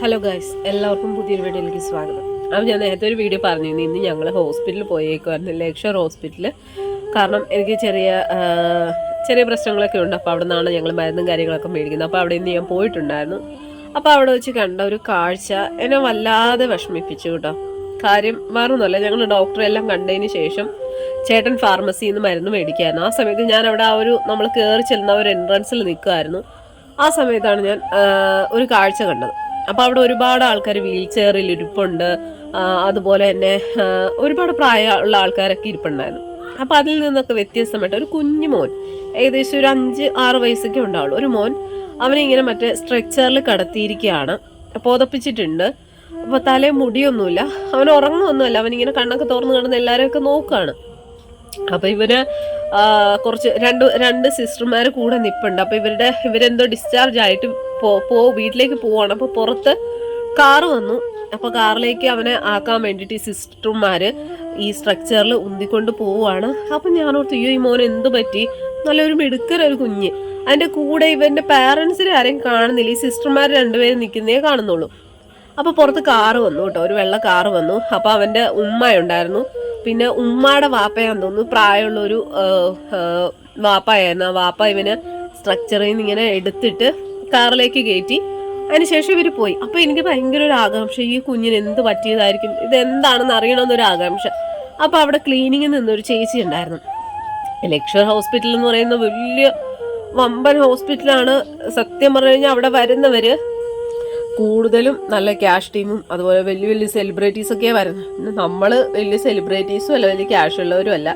Hello guys എല്ലാവർക്കും പുതിയൊരു വീഡിയോയിലേക്ക് സ്വാഗതം. അപ്പോൾ ഞാൻ നേരത്തെ ഒരു വീഡിയോ പറഞ്ഞിരുന്നു. ഇന്ന് ഞങ്ങൾ ഹോസ്പിറ്റലിൽ പോയേക്കുമായിരുന്നു ലേക്ഷർ ഹോസ്പിറ്റലിൽ കാരണം എനിക്ക് ചെറിയ ചെറിയ പ്രശ്നങ്ങളൊക്കെ ഉണ്ട്. അപ്പോൾ അവിടെ നിന്നാണ് ഞങ്ങൾ മരുന്നും കാര്യങ്ങളൊക്കെ മേടിക്കുന്നത്. അപ്പോൾ അവിടെ നിന്ന് ഞാൻ പോയിട്ടുണ്ടായിരുന്നു. അപ്പോൾ അവിടെ വെച്ച് കണ്ട ഒരു കാഴ്ച എന്നെ വല്ലാതെ വിഷമിപ്പിച്ചു കേട്ടോ. കാര്യം മാറുന്നല്ല. ഞങ്ങൾ ഡോക്ടറെ എല്ലാം കണ്ടതിന് ശേഷം ചേട്ടൻ ഫാർമസിയിൽ നിന്ന് മരുന്ന് മേടിക്കായിരുന്നു. ആ സമയത്ത് ഞാൻ അവിടെ ആ ഒരു നമ്മൾ കയറി ചെല്ലുന്ന ഒരു എൻട്രൻസിൽ നിൽക്കുമായിരുന്നു ആ സമയത്താണ് ഞാൻ ഒരു കാഴ്ച കണ്ടത്. അപ്പോൾ അവിടെ ഒരുപാട് ആൾക്കാർ വീൽ ചെയറിൽ ഇരിപ്പുണ്ട് അതുപോലെ തന്നെ ഒരുപാട് പ്രായമുള്ള ആൾക്കാരൊക്കെ ഇരിപ്പുണ്ടായിരുന്നു. അപ്പോൾ അതിൽ നിന്നൊക്കെ വ്യത്യസ്തമായിട്ട് ഒരു കുഞ്ഞു മോൻ ഏകദേശം ഒരു അഞ്ച് ആറ് വയസ്സൊക്കെ ഉണ്ടാവുള്ളൂ. ഒരു മോൻ അവനിങ്ങനെ മറ്റേ സ്ട്രെക്ചറിൽ കടത്തിയിരിക്കുകയാണ് പുതപ്പിച്ചിട്ടുണ്ട്. അപ്പോൾ തലേ മുടിയൊന്നുമില്ല. അവൻ ഉറങ്ങുമൊന്നുമല്ല അവനിങ്ങനെ കണ്ണൊക്കെ തുറന്ന് കിടന്ന് എല്ലാവരെയൊക്കെ നോക്കുകയാണ്. അപ്പൊ ഇവർ കുറച്ച് രണ്ട് രണ്ട് സിസ്റ്റർമാർ കൂടെ നിപ്പുണ്ട്. അപ്പൊ ഇവരുടെ ഇവരെന്തോ ഡിസ്ചാർജ് ആയിട്ട് പോ പോ വീട്ടിലേക്ക് പോവാണ്. അപ്പോൾ പുറത്ത് കാറ് വന്നു. അപ്പോൾ കാറിലേക്ക് അവനെ ആക്കാൻ വേണ്ടിയിട്ട് ഈ സിസ്റ്റർമാര് ഈ സ്ട്രക്ചറിൽ ഉന്തിക്കൊണ്ട് പോവുകയാണ് അപ്പൊ ഞാൻ അയ്യോ ഈ മോൻ എന്ത് പറ്റി? നല്ലൊരു മിടുക്കരൊരു കുഞ്ഞ്. അതിന്റെ കൂടെ ഇവന്റെ പാരന്റ്സിനെ ആരെയും കാണുന്നില്ല. ഈ സിസ്റ്റർമാർ രണ്ടുപേരും നിൽക്കുന്നേ കാണുന്നുള്ളൂ. അപ്പൊ പുറത്ത് കാറ് വന്നു കേട്ടോ. ഒരു വെള്ള കാറ് വന്നു. അപ്പോൾ അവന്റെ ഉമ്മയുണ്ടായിരുന്നു പിന്നെ ഉമ്മയുടെ വാപ്പയാന്ന് തോന്നുന്നു. പ്രായമുള്ള ഒരു വാപ്പായിരുന്നു ആ വാപ്പ ഇവന് സ്ട്രക്ചറിൽ നിന്ന് ഇങ്ങനെ എടുത്തിട്ട് കാറിലേക്ക് കയറ്റി. അതിനുശേഷം ഇവർ പോയി. അപ്പോൾ എനിക്ക് ഭയങ്കര ഒരു ആകാംക്ഷ. ഈ കുഞ്ഞിന് എന്ത് പറ്റിയതായിരിക്കും? ഇത് എന്താണെന്ന് അറിയണമെന്നൊരു ആകാംക്ഷ. അപ്പോൾ അവിടെ ക്ലീനിങ്ങിൽ നിന്നൊരു ചേച്ചി ഉണ്ടായിരുന്നു. ലക്ഷർ ഹോസ്പിറ്റൽ എന്ന് പറയുന്ന വലിയ വമ്പൻ ഹോസ്പിറ്റലാണ് സത്യം പറഞ്ഞു കഴിഞ്ഞാൽ അവിടെ വരുന്നവര് കൂടുതലും നല്ല ക്യാഷ് ടീമും അതുപോലെ വലിയ വലിയ സെലിബ്രിറ്റീസ് ഒക്കെ വരുന്നത്. നമ്മൾ വലിയ സെലിബ്രിറ്റീസും അല്ല വലിയ ക്യാഷ് ഉള്ളവരും അല്ല.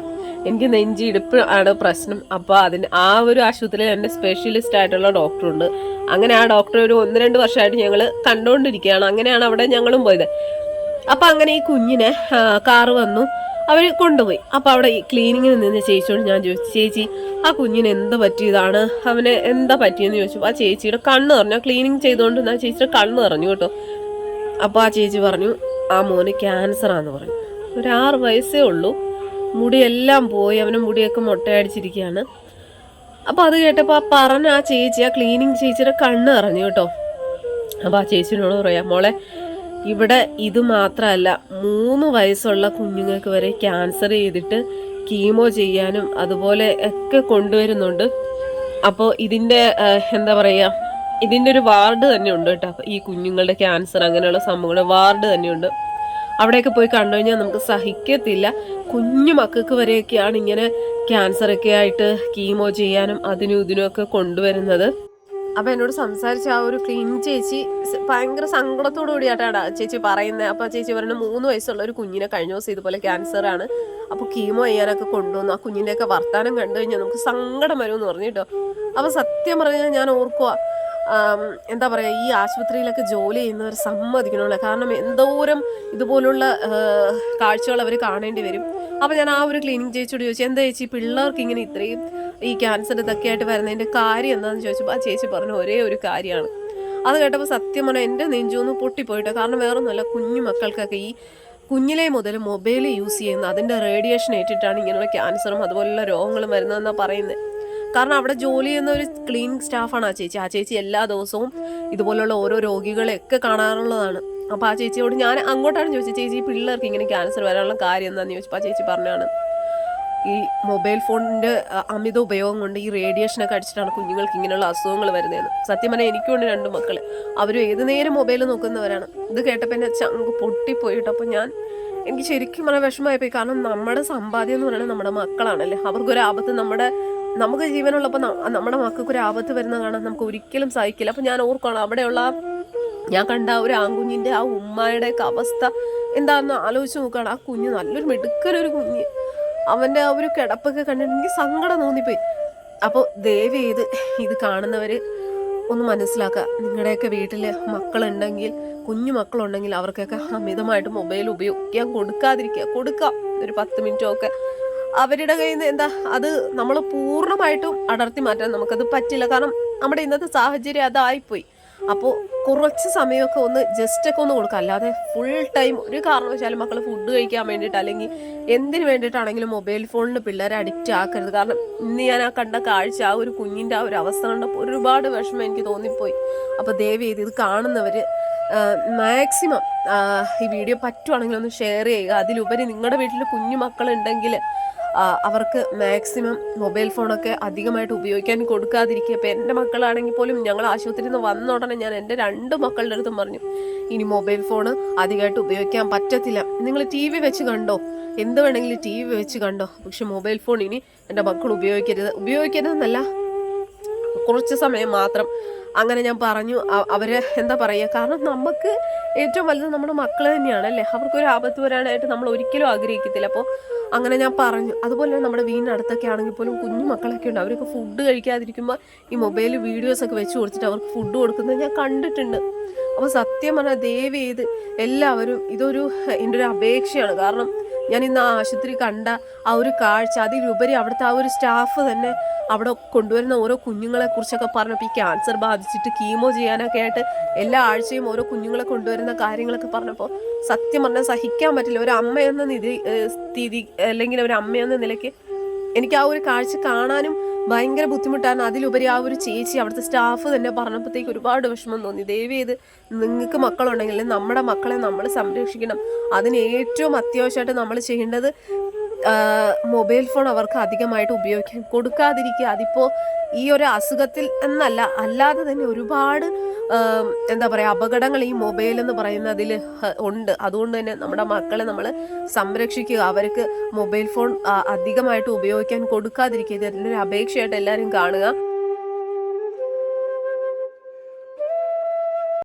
എനിക്ക് നെഞ്ചി നെഞ്ചിടിപ്പ് ആണ് പ്രശ്നം. അപ്പോൾ അതിന് ആ ഒരു ആശുപത്രിയിൽ എന്റെ സ്പെഷ്യലിസ്റ്റ് ആയിട്ടുള്ള ഡോക്ടറുണ്ട് അങ്ങനെ ആ ഡോക്ടറെ ഒരു ഒന്ന് രണ്ട് വർഷമായിട്ട് ഞങ്ങൾ കണ്ടുകൊണ്ടിരിക്കുകയാണ്. അങ്ങനെയാണ് അവിടെ ഞങ്ങളും പോയത്. അപ്പോൾ അങ്ങനെ ഈ കുഞ്ഞിനെ കാറ് വന്നു. അവർ കൊണ്ടുപോയി. അപ്പോൾ അവിടെ ക്ലീനിങ്ങിന് നിന്ന് ചേച്ചിയോട് ഞാൻ ചോദിച്ചു ചേച്ചി ആ കുഞ്ഞിന് എന്ത് പറ്റിയതാണ്? അവന് എന്താ പറ്റിയെന്ന് ചോദിച്ചു. ആ ചേച്ചിയുടെ കണ്ണ് പറഞ്ഞു ക്ലീനിങ് ചെയ്തുകൊണ്ട് ആ ചേച്ചിയുടെ കണ്ണ് പറഞ്ഞു കേട്ടോ. അപ്പോൾ ആ ചേച്ചി പറഞ്ഞു ആ മോന് ക്യാൻസറാന്ന് പറഞ്ഞു. ഒരു ആറ് വയസ്സേ ഉള്ളൂ. മുടിയെല്ലാം പോയി. അവന് മുടിയൊക്കെ മുട്ടയടിച്ചിരിക്കുകയാണ്. അപ്പോൾ അത് കേട്ടപ്പോൾ ആ പറഞ്ഞ ആ ചേച്ചി ആ ക്ലീനിങ് ചേച്ചിയുടെ കണ്ണ് പറഞ്ഞു കേട്ടോ. അപ്പോൾ ആ ചേച്ചിനോട് പറയാം മോളെ ഇവിടെ ഇത് മാത്രമല്ല മൂന്ന് വയസ്സുള്ള കുഞ്ഞുങ്ങൾക്ക് വരെ ക്യാൻസർ ചെയ്തിട്ട് കീമോ ചെയ്യാനും അതുപോലെ ഒക്കെ കൊണ്ടുവരുന്നുണ്ട്. അപ്പോൾ ഇതിന്റെ എന്താ പറയുക ഇതിന്റെ ഒരു വാർഡ് തന്നെ ഉണ്ട് കേട്ടോ. ഈ കുഞ്ഞുങ്ങളുടെ ക്യാൻസർ അങ്ങനെയുള്ള സംഭവങ്ങളുടെ വാർഡ് തന്നെയുണ്ട്. അവിടെയൊക്കെ പോയി കണ്ടു കഴിഞ്ഞാൽ നമുക്ക് സഹിക്കത്തില്ല. കുഞ്ഞു മക്കൾക്ക് വരെയൊക്കെയാണ് ഇങ്ങനെ ക്യാൻസറൊക്കെ ആയിട്ട് കീമോ ചെയ്യാനും അതിനും ഇതിനും ഒക്കെ കൊണ്ടുവരുന്നത്. അപ്പൊ എന്നോട് സംസാരിച്ച ആ ഒരു ക്ലീൻ ചേച്ചി ഭയങ്കര സങ്കടത്തോടു കൂടിയായിട്ടാണ് ചേച്ചി പറയുന്നത് അപ്പൊ ചേച്ചി പറഞ്ഞു മൂന്ന് വയസ്സുള്ള ഒരു കുഞ്ഞിനെ കഴിഞ്ഞ ദിവസം ഇതുപോലെ ക്യാൻസർ ആണ്. അപ്പൊ കീമോ ചെയ്യാനൊക്കെ കൊണ്ടുവന്നു. ആ കുഞ്ഞിന്റെ ഒക്കെ വർത്താനം കണ്ടു കഴിഞ്ഞാൽ നമുക്ക് സങ്കടം വരുമെന്ന് പറഞ്ഞു കേട്ടോ. അപ്പൊ സത്യം പറഞ്ഞാൽ ഞാൻ ഓർക്കുക എന്താ പറയാ ഈ ആശുപത്രിയിലൊക്കെ ജോലി ചെയ്യുന്നവർ സമ്മതിക്കണമല്ലോ. കാരണം എന്തോരം ഇതുപോലുള്ള കാഴ്ചകൾ അവർ കാണേണ്ടി വരും. അപ്പൊ ഞാൻ ആ ഒരു ക്ലീനിങ് ചേച്ചിയോട് ചോദിച്ചു എന്താ ചേച്ചി പിള്ളേർക്ക് ഇങ്ങനെ ഇത്രയും ഈ ക്യാൻസർ ഇതൊക്കെ ആയിട്ട് വരുന്നതിന്റെ കാര്യം എന്താണെന്ന് ചോദിച്ചപ്പോൾ ആ ചേച്ചി പറഞ്ഞു ഒരേ ഒരു കാര്യമാണ്. അത് കേട്ടപ്പോൾ സത്യം പറഞ്ഞാൽ എന്റെ നെഞ്ചൊന്ന് പൊട്ടിപ്പോയിട്ടോ. കാരണം വേറൊന്നുമല്ല കുഞ്ഞു മക്കൾക്കൊക്കെ ഈ കുഞ്ഞിലെ മുതൽ മൊബൈൽ യൂസ് ചെയ്യുന്ന അതിന്റെ റേഡിയേഷൻ ഏറ്റിട്ടാണ് ഇങ്ങനെയുള്ള ക്യാൻസറും അതുപോലുള്ള രോഗങ്ങളും വരുന്നതെന്നാണ് പറയുന്നത് കാരണം അവിടെ ജോലി ചെയ്യുന്ന ഒരു ക്ലീൻ സ്റ്റാഫാണ് ആ ചേച്ചി. ആ ചേച്ചി എല്ലാ ദിവസവും ഇതുപോലുള്ള ഓരോ രോഗികളെയൊക്കെ കാണാറുള്ളതാണ്. അപ്പോൾ ആ ചേച്ചിയോട് ഞാൻ അങ്ങോട്ടാണ് ചോദിച്ചത് ചേച്ചി പിള്ളേർക്ക് ഇങ്ങനെ ക്യാൻസർ വരാനുള്ള കാര്യം എന്താണെന്ന് ചോദിച്ചപ്പോൾ ആ ചേച്ചി പറഞ്ഞാണ് ഈ മൊബൈൽ ഫോണിന്റെ അമിത ഉപയോഗം കൊണ്ട് ഈ റേഡിയേഷനൊക്കെ അടിച്ചിട്ടാണ് കുഞ്ഞുങ്ങൾക്ക് ഇങ്ങനെയുള്ള അസുഖങ്ങൾ വരുന്നതെന്ന്. സത്യം പറഞ്ഞാൽ എനിക്കുണ്ട് രണ്ട് മക്കൾ അവരും ഏത് നേരം മൊബൈൽ നോക്കുന്നവരാണ്. ഇത് കേട്ടപ്പോൾ എന്റെ ചങ്ക് പൊട്ടിപ്പോയിട്ട് അപ്പോൾ ഞാൻ എനിക്ക് ശരിക്കും പറഞ്ഞാൽ വിഷമമായിപ്പോയി. കാരണം നമ്മുടെ സമ്പാദ്യം എന്ന് പറയുന്നത് നമ്മുടെ മക്കളാണല്ലേ. അവർക്കൊരു ആപത്ത് നമ്മുടെ നമുക്ക് ജീവനുള്ളപ്പോൾ നമ്മുടെ മക്കൾക്ക് ഒരു ആപത്ത് വരുന്ന കാണാൻ നമുക്ക് ഒരിക്കലും സഹിക്കില്ല അപ്പോൾ ഞാൻ ഓർക്കണം അവിടെയുള്ള ഞാൻ കണ്ട ഒരു ആൺകുഞ്ഞിന്റെ ആ ഉമ്മയുടെ ഒക്കെ അവസ്ഥ എന്താണെന്ന് ആലോചിച്ച് നോക്കുകയാണ്. ആ കുഞ്ഞ് നല്ലൊരു മിടുക്കലൊരു കുഞ്ഞ്. അവന്റെ ആ ഒരു കിടപ്പൊക്കെ കണ്ടിട്ടുണ്ടെങ്കിൽ സങ്കടം തോന്നിപ്പോയി. അപ്പോൾ ദയവ് ചെയ്ത് ഇത് കാണുന്നവർ ഒന്ന് മനസ്സിലാക്കുക. നിങ്ങളുടെയൊക്കെ വീട്ടിൽ മക്കളുണ്ടെങ്കിൽ കുഞ്ഞു മക്കളുണ്ടെങ്കിൽ അവർക്കൊക്കെ അമിതമായിട്ട് മൊബൈൽ ഉപയോഗിക്കാൻ കൊടുക്കാതിരിക്കുക. കൊടുക്കാം. ഒരു പത്ത് മിനിറ്റോ ഒക്കെ അവരുടെ കയ്യിൽ നിന്ന് എന്താ അത് നമ്മൾ പൂർണമായിട്ടും അടർത്തി മാറ്റാൻ നമുക്കത് പറ്റില്ല. കാരണം നമ്മുടെ ഇന്നത്തെ സാഹചര്യം അതായിപ്പോയി. അപ്പോൾ കുറച്ച് സമയമൊക്കെ ഒന്ന് ജസ്റ്റ് ഒക്കെ ഒന്ന് കൊടുക്കുക അല്ലാതെ ഫുൾ ടൈം ഒരു കാരണവശാലും മക്കൾ ഫുഡ് കഴിക്കാൻ വേണ്ടിയിട്ട് അല്ലെങ്കിൽ എന്തിനു വേണ്ടിയിട്ടാണെങ്കിലും മൊബൈൽ ഫോണിന് പിള്ളേരെ അഡിക്റ്റ് ആക്കരുത്. കാരണം ഇന്ന് ഞാൻ ആ കണ്ട കാഴ്ച ആ ഒരു കുഞ്ഞിന്റെ ആ ഒരു അവസ്ഥ കണ്ടപ്പോൾ ഒരുപാട് വിഷമം എനിക്ക് തോന്നിപ്പോയി. അപ്പോൾ ദയവ് ചെയ്ത് ഇത് കാണുന്നവർ മാക്സിമം ഈ വീഡിയോ പറ്റുവാണെങ്കിൽ ഒന്ന് ഷെയർ ചെയ്യുക. അതിലുപരി നിങ്ങളുടെ വീട്ടിൽ കുഞ്ഞു മക്കളുണ്ടെങ്കിൽ അവർക്ക് മാക്സിമം മൊബൈൽ ഫോണൊക്കെ അധികമായിട്ട് ഉപയോഗിക്കാൻ കൊടുക്കാതിരിക്കുക. ഇപ്പം എന്റെ മക്കളാണെങ്കിൽ പോലും ഞങ്ങൾ ആശുപത്രിയിൽ നിന്ന് വന്ന ഉടനെ ഞാൻ എന്റെ രണ്ട് മക്കളുടെ അടുത്തും പറഞ്ഞു ഇനി മൊബൈൽ ഫോൺ അധികമായിട്ട് ഉപയോഗിക്കാൻ പറ്റത്തില്ല. നിങ്ങൾ ടി വി വെച്ച് കണ്ടോ? എന്ത് വേണമെങ്കിലും ടി വി വെച്ച് കണ്ടോ? പക്ഷെ മൊബൈൽ ഫോൺ ഇനി എന്റെ മക്കൾ ഉപയോഗിക്കരുത്. ഉപയോഗിക്കരുതെന്നല്ല കുറച്ച് സമയം മാത്രം അങ്ങനെ ഞാൻ പറഞ്ഞു അവർ എന്താ പറയുക കാരണം നമുക്ക് ഏറ്റവും വലുത് നമ്മുടെ മക്കൾ തന്നെയാണ് അല്ലേ? അവർക്കൊരു ആപത്ത് വരാനായിട്ട് നമ്മൾ ഒരിക്കലും ആഗ്രഹിക്കത്തില്ല. അപ്പോൾ അങ്ങനെ ഞാൻ പറഞ്ഞു. അതുപോലെ തന്നെ നമ്മുടെ വീടിനടുത്തൊക്കെ ആണെങ്കിൽ പോലും കുഞ്ഞു മക്കളൊക്കെ ഉണ്ട്. അവരൊക്കെ ഫുഡ് കഴിക്കാതിരിക്കുമ്പോൾ ഈ മൊബൈൽ വീഡിയോസ് ഒക്കെ വെച്ച് കൊടുത്തിട്ട് അവർക്ക് ഫുഡ് കൊടുക്കുന്നത് ഞാൻ കണ്ടിട്ടുണ്ട്. അപ്പോൾ സത്യം പറഞ്ഞാൽ ദയവ് ചെയ്ത് എല്ലാവരും ഇതൊരു എന്റെ ഒരു അപേക്ഷയാണ്. കാരണം ഞാൻ ഇന്ന് ആ ആശുപത്രി കണ്ട ആ ഒരു കാഴ്ച അതിലുപരി അവിടുത്തെ ആ ഒരു സ്റ്റാഫ് തന്നെ അവിടെ കൊണ്ടുവരുന്ന ഓരോ കുഞ്ഞുങ്ങളെ കുറിച്ചൊക്കെ പറഞ്ഞപ്പോൾ ഈ ക്യാൻസർ ബാധിച്ചിട്ട് കീമോ ചെയ്യാനൊക്കെ ആയിട്ട് എല്ലാ ആഴ്ചയും ഓരോ കുഞ്ഞുങ്ങളെ കൊണ്ടുവരുന്ന കാര്യങ്ങളൊക്കെ പറഞ്ഞപ്പോൾ സത്യം പറഞ്ഞാൽ സഹിക്കാൻ പറ്റില്ല. ഒരു അമ്മയെന്ന നിധി സ്ഥിതി അല്ലെങ്കിൽ ഒരു അമ്മയെന്ന നിലയ്ക്ക് എനിക്ക് ആ ഒരു കാഴ്ച കാണാനും ഭയങ്കര ബുദ്ധിമുട്ടാണ്. അതിലുപരി ആ ഒരു ചേച്ചി അവിടുത്തെ സ്റ്റാഫ് തന്നെ പറഞ്ഞപ്പോഴത്തേക്ക് ഒരുപാട് വിഷമം തോന്നി. ദയവ് ഇത് നിങ്ങൾക്ക് മക്കളുണ്ടെങ്കിൽ നമ്മുടെ മക്കളെ നമ്മൾ സംരക്ഷിക്കണം. അതിന് ഏറ്റവും അത്യാവശ്യമായിട്ട് നമ്മൾ ചെയ്യേണ്ടത് മൊബൈൽ ഫോൺ അവർക്ക് അധികമായിട്ട് ഉപയോഗിക്കാൻ കൊടുക്കാതിരിക്കുക. അതിപ്പോൾ ഈ ഒരു അസുഖത്തിൽ എന്നല്ല അല്ലാതെ തന്നെ ഒരുപാട് എന്താ പറയുക അപകടങ്ങൾ ഈ മൊബൈൽ എന്ന് പറയുന്നതിൽ ഉണ്ട്. അതുകൊണ്ട് തന്നെ നമ്മുടെ മക്കളെ നമ്മൾ സംരക്ഷിക്കുക. അവർക്ക് മൊബൈൽ ഫോൺ അധികമായിട്ട് ഉപയോഗിക്കാൻ കൊടുക്കാതിരിക്കുക. ഒരു അപേക്ഷയായിട്ട് എല്ലാവരും കാണുക.